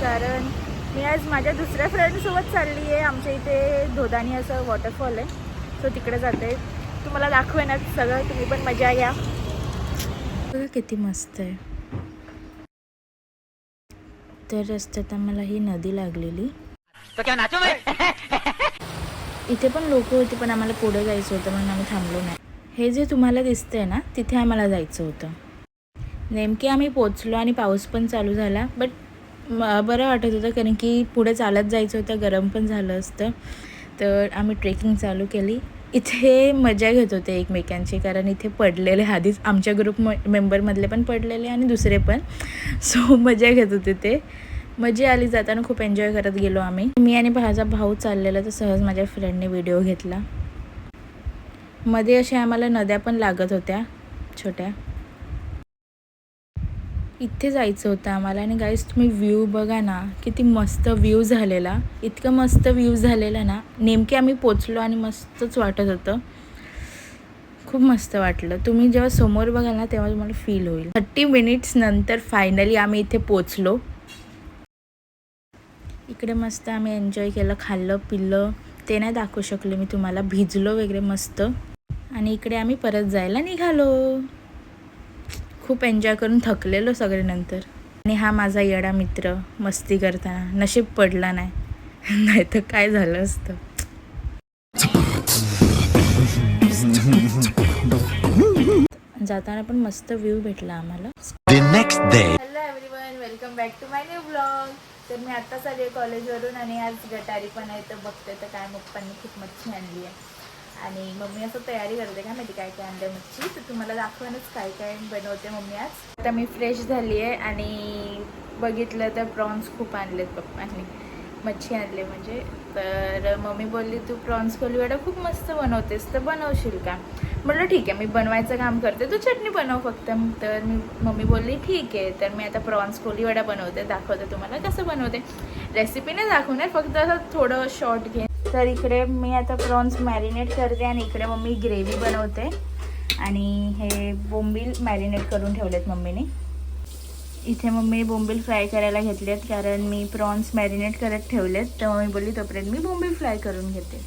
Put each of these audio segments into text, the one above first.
कारण मी आज माझ्या दुसऱ्या फ्रेंडसोबत चालली आहे आमच्या इथे धोदानी असं वॉटरफॉल आहे. सो तिकडे जाते. तुम्हाला दाखवेनच सगळं. तुम्ही पण मजा घ्या बघा किती मस्त आहे. तर रस्त्यात आम्हाला ही नदी लागलेली. तो क्या नाचो मैं? इथे पण लोक होते पण आम्हाला पुढे जायचं होतं म्हणून आम्ही थांबलो नाही. हे जे तुम्हाला दिसतंय ना तिथे आम्हाला जायचं होतं. नेमके आम्ही पोचलो आणि पाऊस पण चालू झाला बट बरं वाटत होतं कारण की पुढे चालत जायचं होतं गरम पण झालं असतं. तर आम्ही ट्रेकिंग चालू केली. इथे मजा घेत होते एकमेकांची कारण इथे पडलेले आधीच आमच्या ग्रुप म मेंबरमधले पण पडलेले आणि दुसरे पण. सो मजा घेत होते ते. मजा आली जाताना खूप एन्जॉय करत गेलो आम्ही. मी आणि माझा भाऊ चाललेला तर सहज माझ्या फ्रेंडने व्हिडिओ घेतला. मध्ये अशा आम्हाला नद्या पण लागत होत्या छोट्या. इथे जायचं होतं आम्हाला. आणि गाईज तुम्ही व्ह्यू बघा ना किती मस्त व्ह्यू झालेला. इतकं मस्त व्ह्यू झालेला ना. नेमके आम्ही पोचलो आणि मस्तच वाटत होतं. खूप मस्त वाटलं. तुम्ही जेव्हा समोर बघाल ना तेव्हा तुम्हाला फील होईल. थर्टी मिनिट्स नंतर फायनली आम्ही इथे पोचलो. इकडे मस्त आम्ही एन्जॉय केलं खाल्लं पिल्लं ते नाही दाखवू शकले मी तुम्हाला. भिजलो वगैरे मस्त. आणि इकडे आम्ही परत जायला निघालो. खूप एन्जॉय करून थकलेलो सगळे नंतर. आणि हा माझा येडा मित्र मस्ती करताना. नशीब पडला नाही. नाही तर काय झालं असतं? जाताना पण मस्त व्ह्यू भेटला आम्हाला. The next day. Hello everyone welcome back to my new blog तर मी आत्ताच आली कॉलेजवरून आणि आज गटारी पण आहे तर बघते तर काय पप्पांनी खूप मच्छी आणली आहे. आणि मम्मी असं तयारी करते का माहिती काय काय आणलं मच्छी? तर तुम्हाला दाखवणच काय काय बनवते मम्मी आज. आता मी फ्रेश झाली आहे आणि बघितलं तर प्रॉन्स खूप आणलेत पप्पांनी मच्छी आणले म्हणजे. तर मम्मी बोलली तू प्रॉन्स कोलीवाडा खूप मस्त बनवतेस तर बनवशील का? म्हटलं ठीक आहे मी बनवायचं काम करते. तू चटणी बनव फक्त. तर मी मम्मी बोलली ठीक आहे. तर मी आता प्रॉन्स कोलीवाडा बनवते दाखवते तुम्हाला कसं बनवते. रेसिपी नाही दाखवणार फक्त असं थोडं शॉर्ट घे. तर इकडे मी आता प्रॉन्स मॅरिनेट करते आणि इकडे मम्मी ग्रेव्ही बनवते. आणि हे बोंबील मॅरिनेट करून ठेवलेत मम्मीने. इथे मम्मी बोंबील फ्राय करायला घेतलेत कारण मी प्रॉन्स मॅरिनेट करत ठेवलेत. तर मम्मी बोलली तोपर्यंत मी बोंबील फ्राय करून घेते.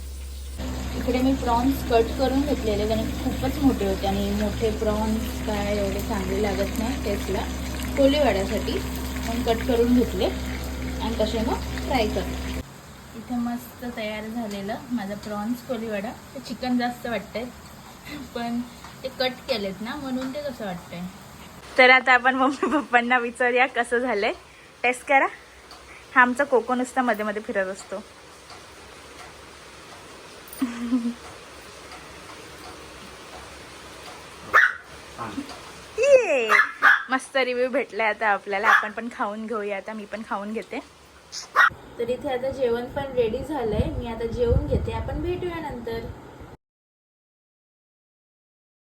इकडे मी प्रॉन्स कट करून घेतलेले कारण खूपच मोठे होते आणि मोठे प्रॉन्स काय एवढे चांगले लागत नाही टेस्टला कोलीवाड्यासाठी पण कट करून घेतले आणि तसे मग फ्राय करते. इथे मस्त तयार झालेलं माझा प्रॉन्स कोलीवाडा. ते चिकन जास्त वाटतंय पण ते कट केलेत ना म्हणून ते कसं वाटतंय. तर आता आपण मम्मी पप्पांना विचारूया कसं झालंय. टेस्ट करा. हा आमचा कोको नुसता मध्ये मध्ये फिरत असतो. ये! मस्त रिव्ह्यू भेटलाय आता आपल्याला. आपण पण खाऊन घेऊया आता. मी पण खाऊन घेते. तर इथे आता जेवण पण रेडी झालंय. मी आता जेवून घेते. आपण भेटूया नंतर.